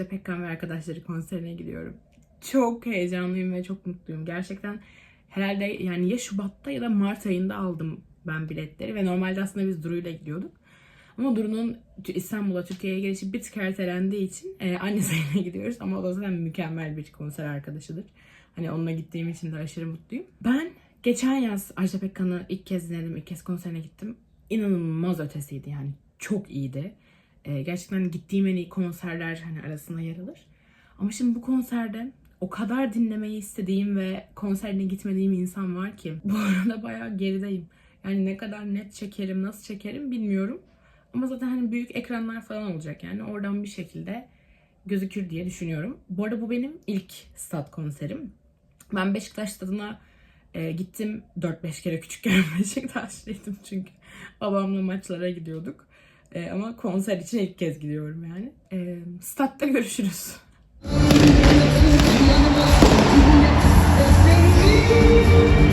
Ajda Pekkan ve arkadaşları konserine gidiyorum. Çok heyecanlıyım ve çok mutluyum. Gerçekten herhalde yani ya Şubat'ta ya da Mart ayında aldım ben biletleri ve normalde aslında biz Duru'yla gidiyorduk. Ama Duru'nun İstanbul'a, Türkiye'ye gelişi bir tık ertelendiği için e, annesine gidiyoruz. Ama o da zaten mükemmel bir konser arkadaşıdır. Hani onunla gittiğim için de aşırı mutluyum. Ben geçen yaz Ajda Pekkan'ı ilk kez dinledim, ilk kez konserine gittim. İnanılmaz ötesiydi yani. Çok iyiydi. E, gerçekten gittiğim en iyi konserler hani arasında yer alır. Ama şimdi bu konserde o kadar dinlemeyi istediğim ve konserine gitmediğim insan var ki. Bu arada bayağı gerideyim. Yani ne kadar net çekerim, nasıl çekerim bilmiyorum. Ama zaten hani büyük ekranlar falan olacak yani. Oradan bir şekilde gözükür diye düşünüyorum. Bu arada bu benim ilk stat konserim. Ben Beşiktaş stadına e, gittim 4-5 kere küçükken Beşiktaşlıydım çünkü. Babamla maçlara gidiyorduk. E, ama konser için ilk kez gidiyorum yani. E, statta görüşürüz. O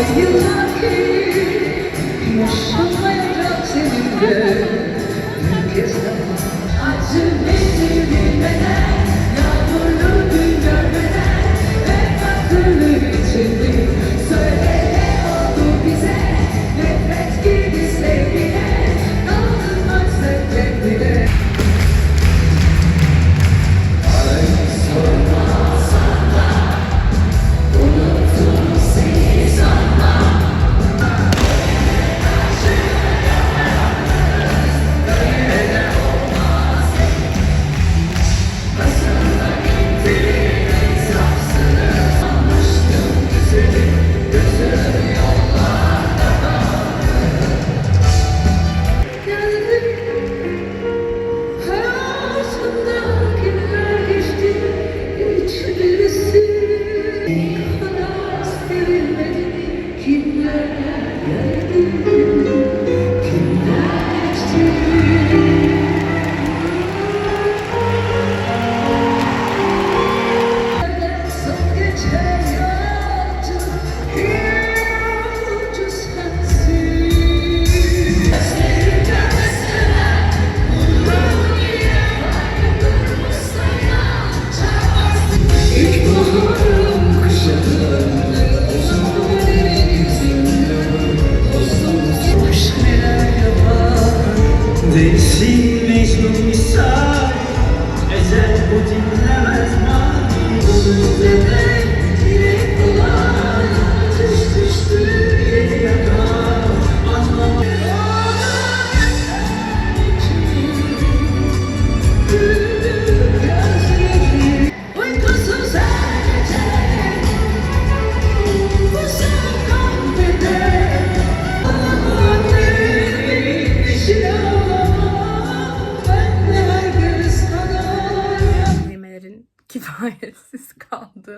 yıllar ki yaşamayacak seninle bir kez daha Acı nedir bilmeden,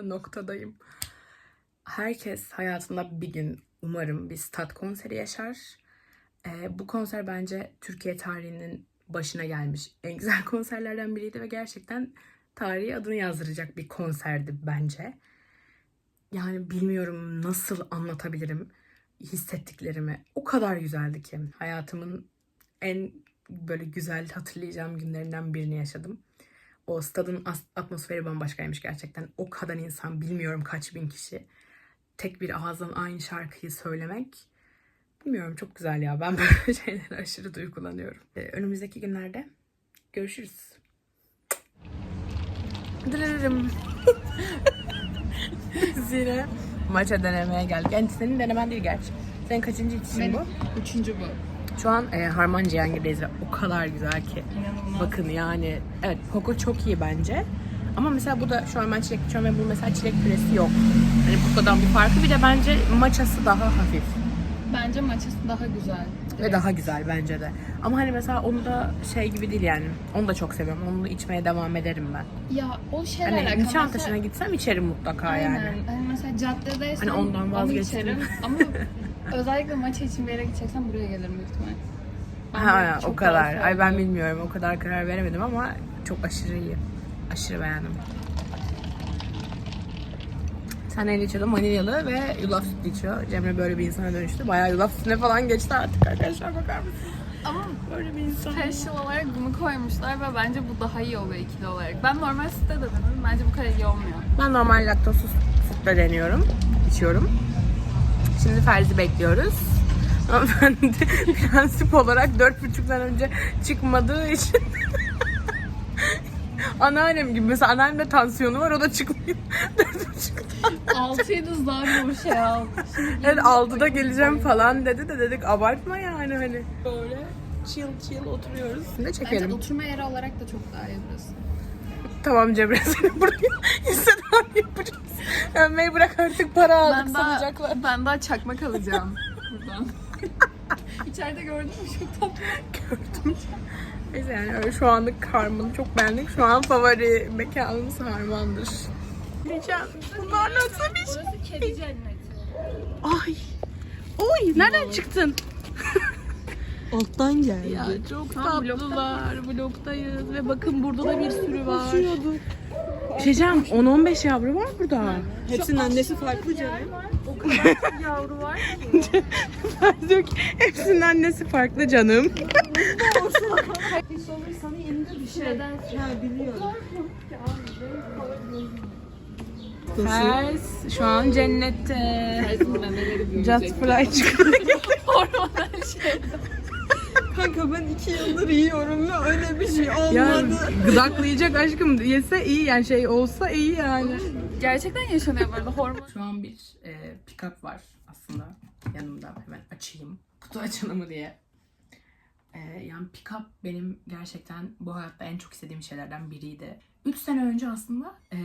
noktadayım. Herkes hayatında bir gün umarım bir stat konseri yaşar. Ee, bu konser bence Türkiye tarihinin başına gelmiş en güzel konserlerden biriydi ve gerçekten tarihi adını yazdıracak bir konserdi bence. Yani bilmiyorum nasıl anlatabilirim hissettiklerimi. O kadar güzeldi ki hayatımın en böyle güzel hatırlayacağım günlerinden birini yaşadım. O stadın atmosferi bambaşkaymış gerçekten. O kadar insan, bilmiyorum kaç bin kişi. Tek bir ağızdan aynı şarkıyı söylemek. Bilmiyorum çok güzel ya. Ben böyle şeylere aşırı duygulanıyorum. Ee, önümüzdeki günlerde görüşürüz. Dırırırım. Yine maça denemeye geldik. Yani senin denemen değil gerçi. Senin kaçıncı içişin bu? Üçüncü bu. Şu an e, Harman Cihangir'deyiz ve o kadar güzel ki. İnanılmaz. Bakın yani evet Poco çok iyi bence. Ama mesela bu da şu an ben çilek içiyorum ve bu mesela çilek püresi yok. Hani Poco'dan bir farkı bir de bence maçası daha hafif. Bence maçası daha güzel. Ve daha güzel bence de. Ama hani mesela onu da şey gibi değil yani. Onu da çok seviyorum. Onu da içmeye devam ederim ben. Ya o şeyle Hani alakalı. Nişantaşı'na Mesela- gitsem içerim mutlaka Aynen. yani. Hani mesela caddedeysem Hani ondan onu vazgeçtim. içerim. Ama özellikle maç için bir yere gideceksem buraya gelirim büyük. Ben Ha, çok o kadar. Ay ben bilmiyorum. O kadar karar veremedim ama çok aşırı iyi. Aşırı beğendim. Sen neyle içiyordun? Vanilyalı ve yulaf sütlü içiyor. Cemre böyle bir insana dönüştü. Bayağı yulaf sütüne falan geçti artık arkadaşlar bakar mısınız? Ama Böyle bir insan. special olarak bunu koymuşlar ve bence bu daha iyi oluyor ikili olarak. Ben normal sütte de denedim. Bence bu kadar iyi olmuyor. Ben normal laktozsuz sütle deniyorum. içiyorum. Şimdi Ferzi bekliyoruz. Ama ben de prensip olarak dört buçuktan önce çıkmadığı için anneannem gibi. Mesela anneannemde tansiyonu var o da çıkmıyor. Dört buçukta. Altıydı zaten bu şey aldı. Evet altıda geleceğim falan dedi de dedik abartma yani hani. Böyle chill chill oturuyoruz. Bence çekelim. oturma yeri olarak da çok daha iyi burası. Tamam Cemre seni buraya Instagram yapacağız. Övmeyi bırak artık para aldık Ben daha, sanacaklar. ben daha çakmak alacağım buradan. İçeride gördün mü çok tatlı. Gördüm. Neyse yani öyle şu anlık Harman'ı çok beğendik. Şu an favori mekanımız Harman'dır. Diyeceğim. Bunlar nasıl bir şey? Burası kedi cenneti. Ay. Oy nereden çıktın? Alttan geldi. Ya çok tatlılar. Bloktayız ve bakın burada da bir sürü var. Bir şey diyeceğim 10-15 yavru var burada. Hepsinin annesi farklı canım. O kadar çok yavru var ki. Ben diyor ki hepsinin annesi farklı canım. Neden? Ha biliyorum. Ters şu an cennette. Just fly çıkıyor. Hormonal şey. Kanka ben iki yıldır yiyorum ve öyle bir şey olmadı. gıdaklayacak aşkım yese iyi yani şey olsa iyi yani. Gerçekten yaşanıyor böyle hormon. Şu an bir e, pick-up var aslında yanımda hemen açayım. Kutu açılımı diye. E, yani pick-up benim gerçekten bu hayatta en çok istediğim şeylerden biriydi. 3 sene önce aslında e,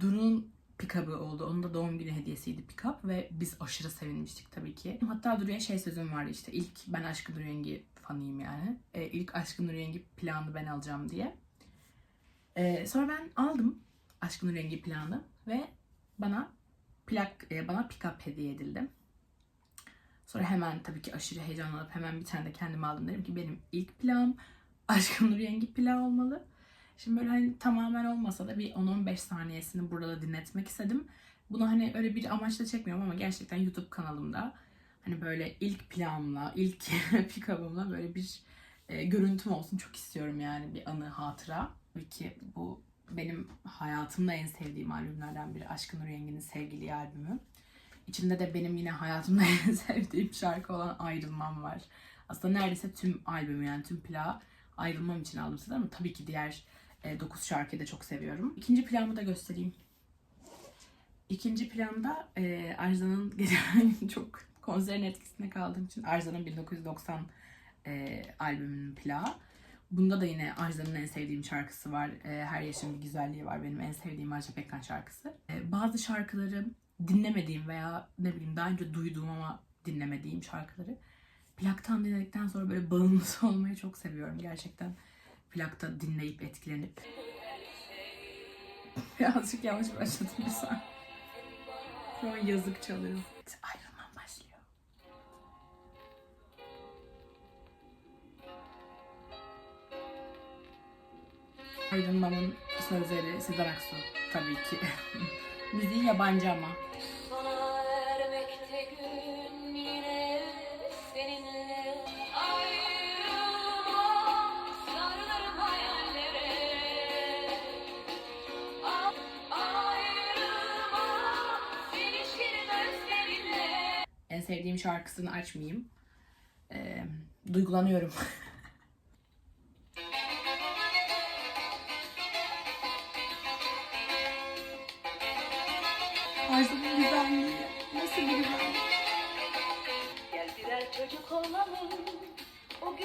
Duru'nun pick-up'ı oldu. Onun da doğum günü hediyesiydi pick-up ve biz aşırı sevinmiştik tabii ki. Hatta Duru'ya şey sözüm vardı işte ilk ben Aşkın Duru Yengi fanıyım yani. E, ilk Aşkın Duru Yengi planını ben alacağım diye. E, sonra ben aldım Aşkın Duru Yengi planı ve bana plak e, bana pick-up hediye edildi. Sonra hemen tabii ki aşırı heyecanlanıp hemen bir tane de kendime aldım. Dedim ki benim ilk plağım Aşkın Nur Yengi plağı olmalı. Şimdi böyle hani tamamen olmasa da bir 10-15 saniyesini burada da dinletmek istedim. Bunu hani öyle bir amaçla çekmiyorum ama gerçekten YouTube kanalımda hani böyle ilk plağımla, ilk pick-up'ımla böyle bir e, görüntüm olsun çok istiyorum yani bir anı, hatıra. Ki bu benim hayatımda en sevdiğim albümlerden biri Aşkın Nur Yengi'nin Sevgili albümü. İçinde de benim yine hayatımda en sevdiğim şarkı olan Ayrılmam var. Aslında neredeyse tüm albümü yani tüm plağı ayrılmam için aldım size ama tabii ki diğer 9 şarkıyı da çok seviyorum. İkinci planımı da göstereyim. İkinci planda e, Arzan'ın geçen çok konserin etkisinde kaldığım için Arzan'ın 1990 e, albümünün plağı. Bunda da yine Ajda'nın en sevdiğim şarkısı var. E, Her Yaşın Bir Güzelliği var. Benim en sevdiğim Ajda Pekkan şarkısı. E, bazı şarkıları dinlemediğim veya ne bileyim daha önce duyduğum ama dinlemediğim şarkıları plaktan dinledikten sonra böyle bağımlısı olmayı çok seviyorum. Gerçekten plakta dinleyip etkilenip. Birazcık yavaş başladım bir saniye. Şu an yazık çalıyor. Ayrılmam Ayrılmamın sözleri Sezen Aksu tabii ki. Müziği yabancı ama.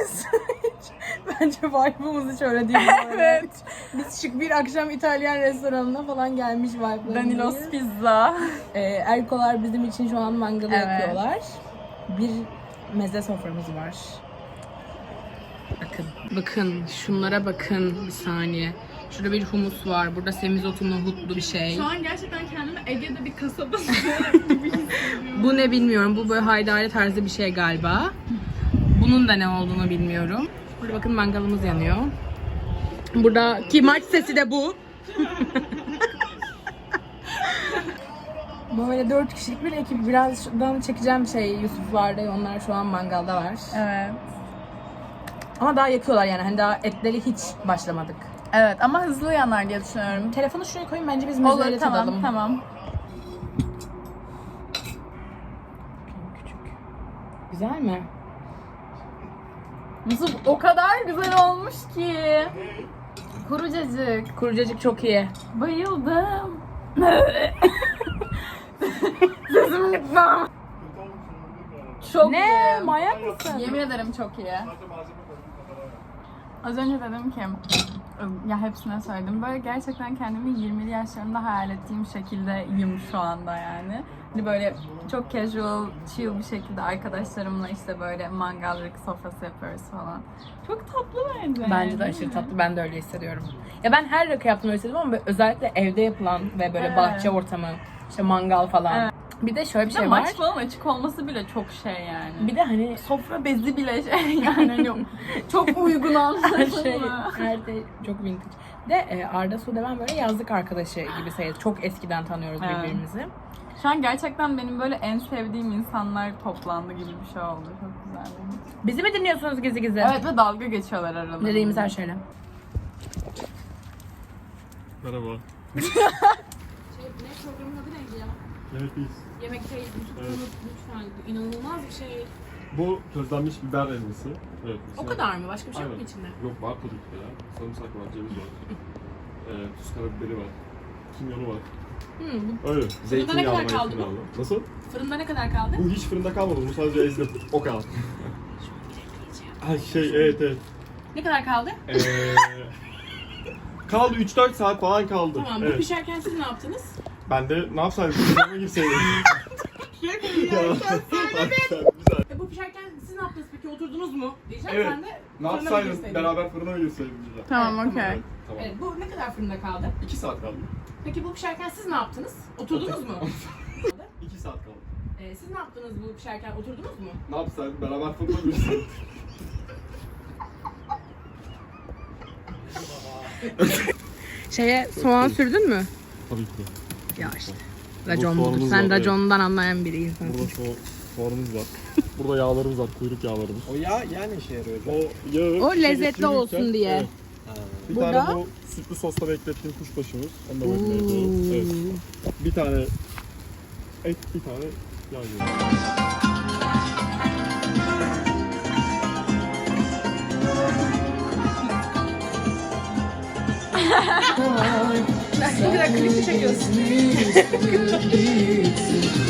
Mangaldayız. Bence vibe'ımız hiç öyle değil. evet. Biz şık bir akşam İtalyan restoranına falan gelmiş vibe'larındayız. Danilos Pizza. Ee, Erkolar bizim için şu an mangalı Evet. yapıyorlar. Bir meze soframız var. Bakın. Bakın. Şunlara bakın. Bir saniye. Şurada bir humus var. Burada semizotu nohutlu bir şey. Şu an gerçekten kendimi Ege'de bir kasaba Bu ne bilmiyorum. Bu böyle haydari tarzı bir şey galiba. Bunun da ne olduğunu bilmiyorum. Burada bakın mangalımız yanıyor. Buradaki maç sesi de bu. Böyle dört kişilik bir ekip. Birazdan çekeceğim şey Yusuf vardı. Onlar şu an mangalda var. Evet. Ama daha yakıyorlar yani. Hani daha etleri hiç başlamadık. Evet ama hızlı yanar diye düşünüyorum. Telefonu şuraya koyun bence biz Olur müzeyle tamam tadalım. tamam. Güzel mi? Yusuf o kadar güzel olmuş ki. Kurucacık. Kurucacık çok iyi. Bayıldım. Sesim gitti. Çok Ne? iyi. Manyak mısın? Yemin ederim çok iyi. Az önce dedim ki ya hepsine söyledim. Böyle gerçekten kendimi 20'li yaşlarımda hayal ettiğim şekildeyim şu anda yani. Hani böyle çok casual, chill bir şekilde arkadaşlarımla işte böyle mangallık sofrası yapıyoruz falan. Çok tatlı bence. Bence de aşırı tatlı. Ben de öyle hissediyorum. Ya ben her rakı yaptığımı öyle hissediyorum ama özellikle evde yapılan ve böyle Evet. bahçe ortamı, işte mangal falan. Evet. Bir de şöyle bir Bir de şey var. maç falan açık olması bile çok şey yani. Bir de hani sofra bezi bile şey yani hani çok uygun her anladın şey, mı? her şey çok vintage. Bir de e, Arda Sude ben böyle yazlık arkadaşı gibi sayılır. Çok eskiden tanıyoruz Evet. birbirimizi. Şu an gerçekten benim böyle en sevdiğim insanlar toplandı gibi bir şey oldu. Çok güzel. Bizi mi dinliyorsunuz gizli gizli? Evet ve dalga geçiyorlar aralarında. Dediğimiz her şeyle. Merhaba. Ne programın adı neydi ya? Yemekteyiz. Yemekteyiz. Evet. Lütfen. İnanılmaz bir şey. Bu közlenmiş biber elması. Evet. O kadar mı? Başka bir şey yok mu Aynen. içinde? Yok var tabii ki de ya. Sarımsak var, ceviz var. ee, tuz karabiberi var. Kimyonu var. Hmm, bu Öyle. Zeytinyağlı, kadar kaldı bu? zeytinyağlı. Nasıl? fırında ne kadar kaldı? Bu hiç fırında kalmadı. Bunu sadece ezdim. O kadar. Ay şey evet evet. Ne kadar kaldı? Ee, kaldı 3-4 saat falan kaldı. Tamam, bu evet. pişerken siz ne yaptınız? Ben de ne yapsaydım? Fırına girseydim. ya, güzel. E, bu pişerken siz ne yaptınız peki? Oturdunuz mu? Diyeceğim Evet. sen de Ne fırına mı yapsaydım? girseydin? Beraber fırına mı girseydim. Tamam okey. Evet, tamam. Evet, bu ne kadar fırında kaldı? 2 saat kaldı. Peki bu pişerken siz ne yaptınız? Oturdunuz mu? 2 saat kaldı. E, siz ne yaptınız bu pişerken? Oturdunuz mu? Ne yapsaydık? Beraber mı girseydik? Şeye soğan sürdün mü? Tabii ki. Ya işte. Racon budur. soğanımız Sen var, evet. racondan anlayan biri insansın. Burada so soğanımız var. Burada yağlarımız var, kuyruk yağlarımız. O yağ yani işe yarıyor. O yağı O lezzetli olsun diye. Evet. Bir Burada- tane bu sütlü sosta beklettiğim kuşbaşımız. Onu da ediyoruz. Evet. Bir tane et, bir tane yağ yiyoruz. Ne kadar klişe çekiyorsun.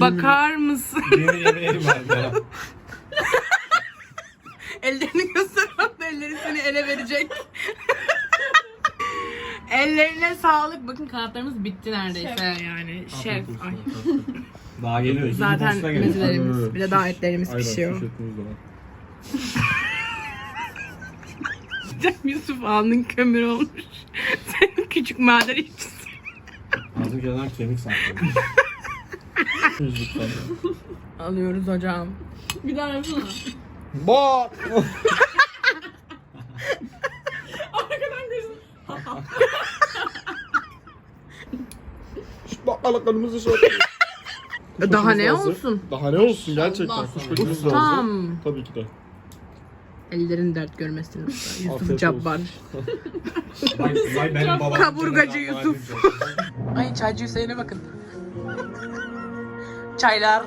Bakar mısın? Ya. Ellerini göster. Elleri seni ele verecek. Ellerine sağlık. Bakın kanatlarımız bitti neredeyse yani. Şef. Ay. Daha geliyor. Zaten mezelerimiz. Bir de daha etlerimiz Aynen, pişiyor. var. Yusuf alnın kömür olmuş. Senin küçük maden işçisi. Ağzım kenarından kemik saklıyor. Alıyoruz hocam. Bir daha yapsana. Bak! Şu baklavalarımızı şöyle. Daha ne hazır. olsun? Daha ne olsun gerçekten. Kuşbaşımız hazır. Ustam. Tabii ki de. Ellerin dert görmesin usta. Yusuf Afiyet Cabbar. Vay, vay benim babam. Kaburgacı Yusuf. Ay çaycı Hüseyin'e bakın. Çaylar.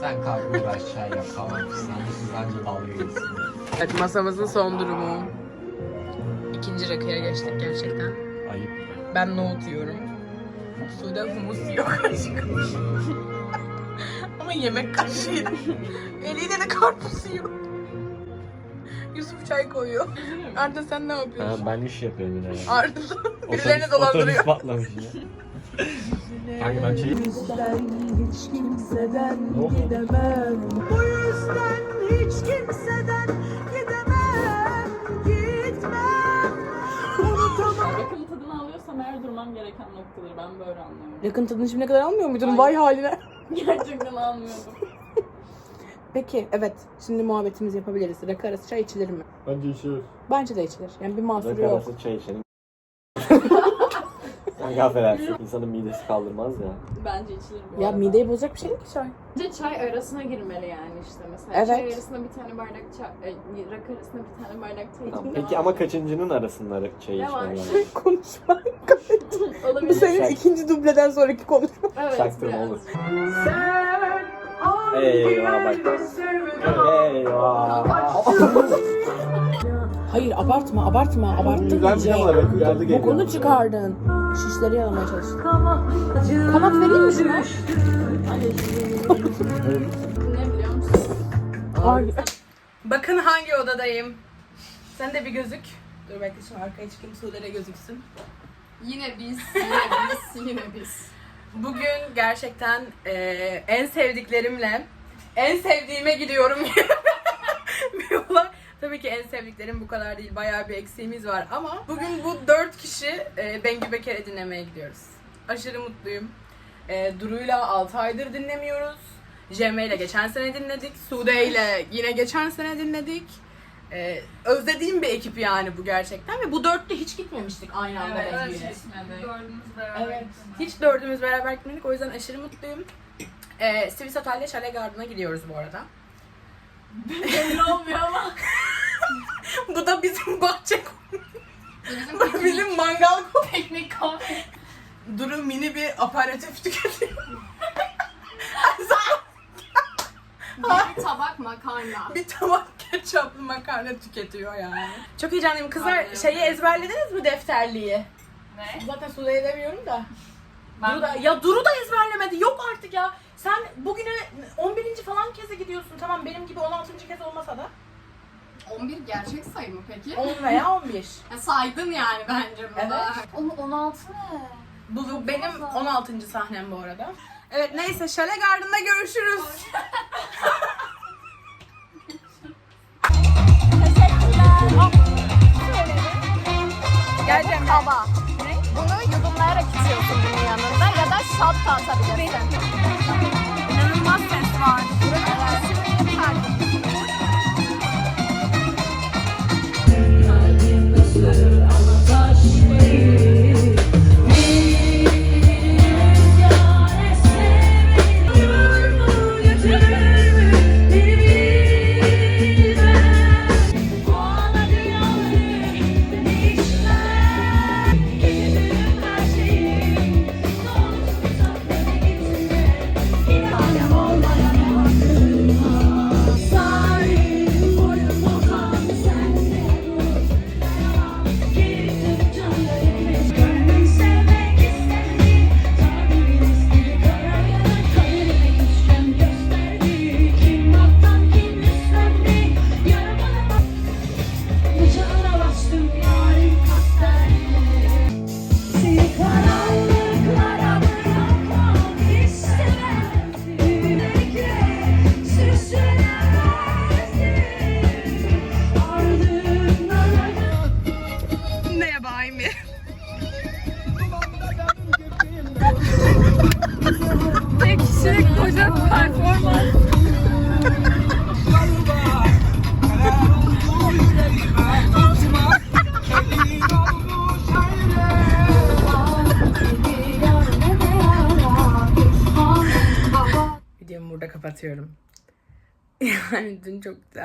Sen kalk uğraş çay yap falan fistan. Bence dalga geçsin. Evet masamızın son durumu. İkinci rakıya geçtik gerçekten. Ayıp. Ben nohut yiyorum. Suda humus yiyor kaşık. Ama yemek kaşığıyla. Eliyle de karpuz yiyor. Yusuf çay koyuyor. Arda sen ne yapıyorsun? ben iş yapıyorum yine ya. Arda birilerini dolandırıyor. Otobüs patlamış yine. Kanka ben çayı... hiç kimseden Ne gidemem Bu yüzden hiç kimseden gidemem Gitmem Unutamam Rakının tadını alıyorsam eğer durmam gereken noktadır. Ben böyle anlıyorum. Yakın tadını şimdiye kadar almıyor muydun? Vay haline. Gerçekten almıyordum. Peki evet şimdi muhabbetimizi yapabiliriz. Rakı arası çay içilir mi? Bence içilir. Bence de içilir. Yani bir mahsuru Rakı yok. arası çay içelim. Kanka affedersin. İnsanın midesi kaldırmaz ya. Bence içilir bu Ya arada. mideyi bozacak bir şey değil ki çay. Bence çay arasına girmeli yani işte mesela. Evet. Çay arasına bir tane bardak çay, e, rakı arasına bir tane bardak çay Tamam. içmek Peki ama kaçıncının arasında çay Ne içmen var? lazım? Konuşma. Bu olabilir. senin ikinci dubleden sonraki konuşma. Evet, Çaktırma biraz. olur. Eyvah bak. Eyvah. Hayır abartma abartma abarttın Ben iyice. geliyor. Bokunu çıkardın. Şişleri yalamaya çalıştın. Kanat vereyim mi şuna? Ne biliyor musun? Ay. Bakın hangi odadayım. Sen de bir gözük. Dur bekle şimdi arkaya çıkayım Sude'de gözüksün. Yine biz, yine biz, yine biz. Bugün gerçekten eee, en sevdiklerimle en sevdiğime gidiyorum. bir olay. Tabii ki en sevdiklerim bu kadar değil. Bayağı bir eksiğimiz var ama bugün bu dört kişi e, Bengü Beker'i dinlemeye gidiyoruz. Aşırı mutluyum. E, Duru'yla 6 aydır dinlemiyoruz. Cemre ile geçen sene dinledik. Sude ile yine geçen sene dinledik. E, özlediğim bir ekip yani bu gerçekten ve bu dörtlü hiç gitmemiştik aynı anda Bengü'yle. Dördümüz beraber. Evet. Hiç dördümüz beraber gitmedik. O yüzden aşırı mutluyum. Ee, Swiss Otel'de Chalet Garden'a gidiyoruz bu arada. Belli olmuyor ama. bu da bizim bahçe konu. Bizim Bu bizim mangal teknik kahve. Duru mini bir aparatif tüketiyor. Bir tabak makarna. bir tabak ketçaplı makarna tüketiyor yani. Çok heyecanlıyım. Kızlar Anlıyorum. şeyi ezberlediniz mi defterliği? Ne? Zaten Sude'ye demiyorum da. Ben- Duru da, ya Duru da ezberlemedi. Yok artık ya. Sen bugüne 11. falan keze gidiyorsun. Tamam benim gibi 16. kez olmasa da. 11 gerçek sayı mı peki? 10 veya 11. Ya saydın yani bence bunu. Evet. Onun 16 ne? Bu, bu benim 16. sahnem bu arada. Evet neyse Şale Garden'da görüşürüz. Geleceğim. Kaba. Bunu yudumlayarak içiyorsun bunun yanında ya da shot da atabilirsin. İnanılmaz ses var. Şimdi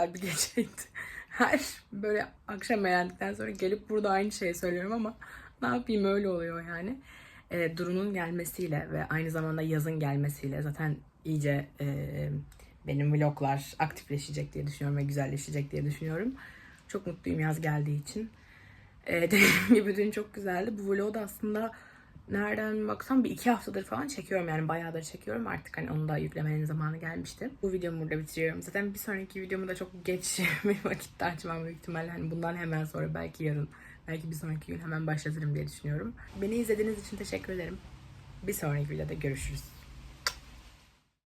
güzel bir geceydi. Her böyle akşam eğlendikten sonra gelip burada aynı şeyi söylüyorum ama ne yapayım öyle oluyor yani. e, Duru'nun gelmesiyle ve aynı zamanda yazın gelmesiyle zaten iyice e, benim vloglar aktifleşecek diye düşünüyorum ve güzelleşecek diye düşünüyorum. Çok mutluyum yaz geldiği için. E, dediğim gibi dün çok güzeldi. Bu vlogu da aslında nereden baksam bir iki haftadır falan çekiyorum yani bayağıdır çekiyorum artık hani onu da yüklemenin zamanı gelmişti. Bu videomu burada bitiriyorum. Zaten bir sonraki videomu da çok geç bir vakitte açmam büyük ihtimalle hani bundan hemen sonra belki yarın belki bir sonraki gün hemen başlatırım diye düşünüyorum. Beni izlediğiniz için teşekkür ederim. Bir sonraki videoda görüşürüz.